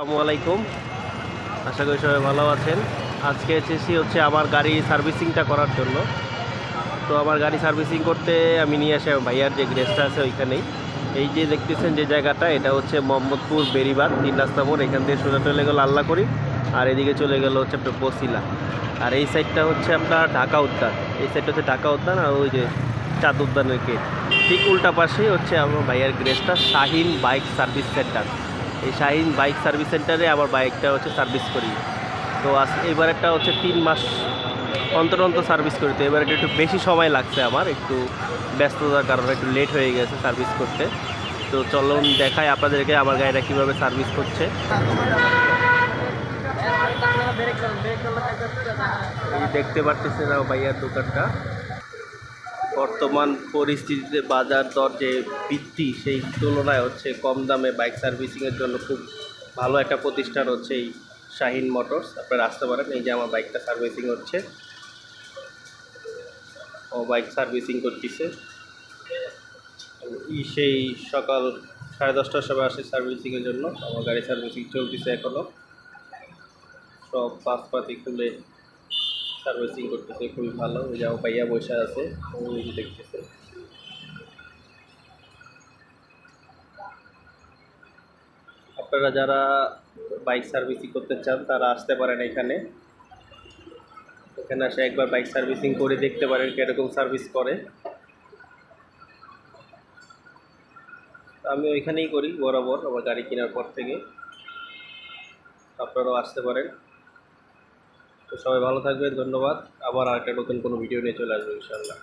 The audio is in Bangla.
আসসালামু আলাইকুম। আশা করি সবাই ভালো আছেন। আজকে এসেছি হচ্ছে আমার গাড়ি সার্ভিসিংটা করার জন্য। তো আমার গাড়ি সার্ভিসিং করতে আমি নিয়ে আসি ভাইয়ার যে গ্রেসটা আছে ওইখানেই। এই যে দেখতেছেন যে জায়গাটা, এটা হচ্ছে মোহাম্মদপুর বেরিবাদ তিন রাস্তা মোড়। এখান থেকে সোজা চলে গেল আল্লাহ করি, আর এদিকে চলে গেল হচ্ছে আপনার বসিলা। আর এই সাইডটা হচ্ছে আপনার ঢাকা উদ্যান। এই সাইডটা হচ্ছে ঢাকা উদ্যান আর ওই যে চাঁদ উদ্যানের গেট ঠিক উল্টা পাশেই হচ্ছে আমার ভাইয়ার গ্রেসটা শাহিন বাইক সার্ভিস সেন্টার। এই শাহিন বাইক সার্ভিস সেন্টারে আমার বাইকটা হচ্ছে সার্ভিস করি। তো আজ এবারেরটা হচ্ছে তিন মাস অন্তর অন্তর সার্ভিস করি। তো এবার একটু বেশি সময় লাগছে আমার, একটু ব্যস্ততার কারণে একটু লেট হয়ে গেছে সার্ভিস করতে। তো চলুন দেখাই আপনাদেরকে আমার গাড়িটা কীভাবে সার্ভিস করছে। দেখতে পারতেছেন না ভাইয়ার দোকানটা। বর্তমান পরিস্থিতিতে বাজার দর যে বৃদ্ধি, সেই তুলনায় হচ্ছে কম দামে বাইক সার্ভিসিংয়ের জন্য খুব ভালো একটা প্রতিষ্ঠান হচ্ছে এই শাহিন মোটরস। আপনারা আসতে পারেন, এই যে আমার বাইকটা সার্ভিসিং হচ্ছে। ও বাইক সার্ভিসিং করতেছে। সেই সকাল সাড়ে দশটার সময় আসে সার্ভিসিংয়ের জন্য। আমার গাড়ি সার্ভিসিং চলতেছে এখনও সব পাসপাতি খুলে সার্ভিসিং করতেছে, খুবই ভালো। ওই যে পাইয়া বসে আছে দেখতেছে। আপনারা যারা বাইক সার্ভিসিং করতে চান, তারা আসতে পারেন এখানে। এখানে আসে একবার বাইক সার্ভিসিং করে দেখতে পারেন কীরকম সার্ভিস করে। আমি ওইখানেই করি, বরাবর আমার গাড়ি কেনার পর থেকে। আপনারাও আসতে পারেন। তো সবাই ভালো থাকবেন ধন্যবাদ। আবার আরেকটা নতুন কোনো ভিডিও নিয়ে চলে আসব ইনশাআল্লাহ।